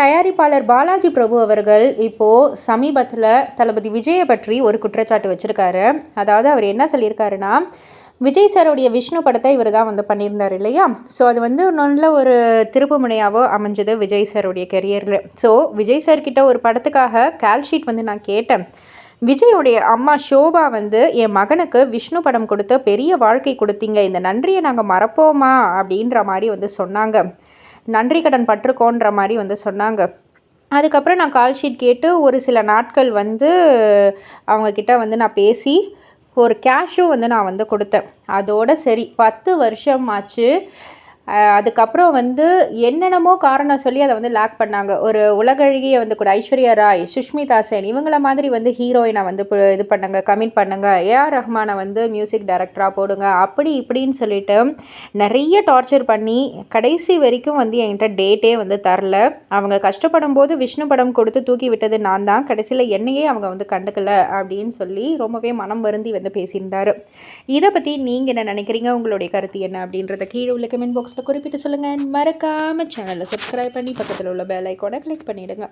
தயாரிப்பாளர் பாலாஜி பிரபு அவர்கள் இப்போது சமீபத்தில் தளபதி விஜயை பற்றி ஒரு குற்றச்சாட்டு வச்சுருக்காரு. அதாவது அவர் என்ன சொல்லியிருக்காருன்னா விஜய் சாரோடைய விஷ்ணு படத்தை இவர் தான் வந்து பண்ணியிருந்தார் இல்லையா? ஸோ அது வந்து நல்ல ஒரு திருப்பு முனையாவோ அமைஞ்சது விஜய் சாருடைய கெரியரில் ஸோ விஜய் சார்கிட்ட ஒரு படத்துக்காக கால்ஷீட் வந்து நான் கேட்டேன். விஜயோடைய அம்மா ஷோபா வந்து என் மகனுக்கு விஷ்ணு படம் கொடுத்து பெரிய வாழ்க்கை கொடுத்தீங்க. இந்த நன்றியை நாங்கள் மறப்போமா? அப்படின்ற மாதிரி வந்து சொன்னாங்க. நன்றி கடன் பட்டிருக்கோன்ற மாதிரி வந்து சொன்னாங்க. அதுக்கப்புறம் நான் கால் ஷீட் கேட்டு ஒரு சில நாட்கள் வந்து அவங்கக்கிட்ட வந்து நான் பேசி ஒரு கேஷும் வந்து நான் வந்து கொடுத்தேன். அதோடு சரி பத்து வருஷம் ஆச்சு. அதுக்கப்புறம் வந்து என்னென்னமோ காரணம் சொல்லி அதை வந்து லேக் பண்ணாங்க. ஒரு உலகழகிய வந்து கூட ஐஸ்வர்யா ராய் சுஷ்மிதா சென் இவங்கள மாதிரி வந்து ஹீரோயினை வந்து இது பண்ணுங்க கமிட் பண்ணுங்க. ஏஆர் ரஹ்மானை வந்து மியூசிக் டைரக்டராக போடுங்க. அப்படி இப்படின்னு சொல்லிட்டு நிறைய டார்ச்சர் பண்ணி கடைசி வரைக்கும் வந்து என்கிட்ட டேட்டே வந்து தரல. அவங்க கஷ்டப்படும் போது விஷ்ணு படம் கொடுத்து தூக்கி விட்டது நான் தான். கடைசியில் என்னையே அவங்க வந்து கண்டுக்கல அப்படின்னு சொல்லி ரொம்பவே மனம் வருந்தி வந்து பேசியிருந்தார். இதை பற்றி நீங்கள் என்ன நினைக்கிறீங்க? உங்களுடைய கருத்து என்ன அப்படின்றத கீழே உள்ள கமெண்ட் பாக்ஸில் குறிப்பிட்டு சொல்லுங்கள். மறக்காமல் சேனலை சப்ஸ்கிரைப் பண்ணி பக்கத்தில் உள்ள பெல் ஐக்கோனை கிளிக் பண்ணிவிடுங்க